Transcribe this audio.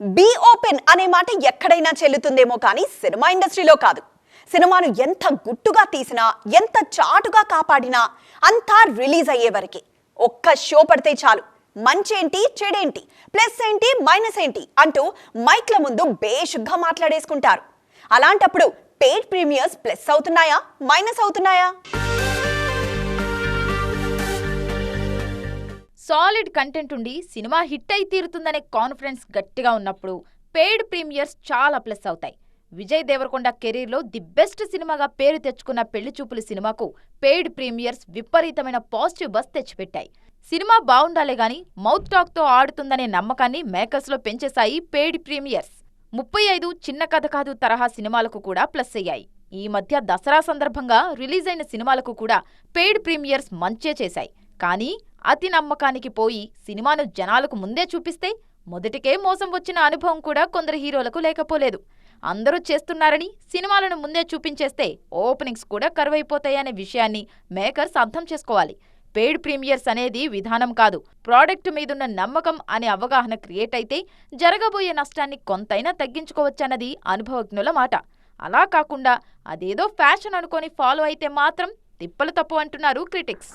Be open అనే మాట ఎక్కడైనా చెల్లుతుందేమో కానీ సినిమా ఇండస్ట్రీలో కాదు. సినిమాను ఎంత గుట్టుగా తీసినా ఎంత చాటుగా కాపాడినా అంతా రిలీజ్ అయ్యే వరకే. ఒక్క షో పడితే చాలు. మంచేంటి చెడేంటి ప్లస్ ఏంటి మైనస్ ఏంటి అంటూ మైక్ల ముందు బేషుగ్గా మాట్లాడేసుకుంటారు. అలాంటప్పుడు పెయిడ్ ప్రీమియర్స్ ప్లస్ అవుతున్నాయా మైనస్ అవుతున్నాయా? సాలిడ్ కంటెంట్ ఉండి సినిమా హిట్ అయి తీరుతుందనే కాన్ఫిడెన్స్ గట్టిగా ఉన్నప్పుడు పెయిడ్ ప్రీమియర్స్ చాలా ప్లస్ అవుతాయి. విజయ్ దేవరకొండ కెరీర్లో ది బెస్ట్ సినిమాగా పేరు తెచ్చుకున్న పెళ్ళి చూపుల సినిమాకు పెయిడ్ ప్రీమియర్స్ విపరీతమైన పాజిటివ్ బస్ తెచ్చిపెట్టాయి. సినిమా బాగుండాలే గాని మౌత్ టాక్తో ఆడుతుందనే నమ్మకాన్ని మేకర్స్లో పెంచేశాయి పెయిడ్ ప్రీమియర్స్. ముప్పై ఐదు చిన్న కథ కాదు తరహా సినిమాలకు కూడా ప్లస్ అయ్యాయి. ఈ మధ్య దసరా సందర్భంగా రిలీజ్ అయిన సినిమాలకు కూడా పెయిడ్ ప్రీమియర్స్ మంచే చేశాయి. కానీ అతి నమ్మకానికి పోయి సినిమాను జనాలకు ముందే చూపిస్తే మొదటికే మోసం వచ్చిన అనుభవం కూడా కొందరు హీరోలకు లేకపోలేదు. అందరూ చేస్తున్నారని సినిమాలను ముందే చూపించేస్తే ఓపెనింగ్స్ కూడా కరువైపోతాయనే విషయాన్ని మేకర్స్ అర్థం చేసుకోవాలి. పెయిడ్ ప్రీమియర్స్ అనేది విధానం కాదు. ప్రోడక్ట్ మీదున్న నమ్మకం అనే అవగాహన క్రియేట్ అయితే జరగబోయే నష్టాన్ని కొంతైనా తగ్గించుకోవచ్చన్నది అనుభవజ్ఞుల మాట. అలా కాకుండా అదేదో ఫ్యాషన్ అనుకొని ఫాలో అయితే మాత్రం తిప్పలు తప్పు అంటున్నారు క్రిటిక్స్.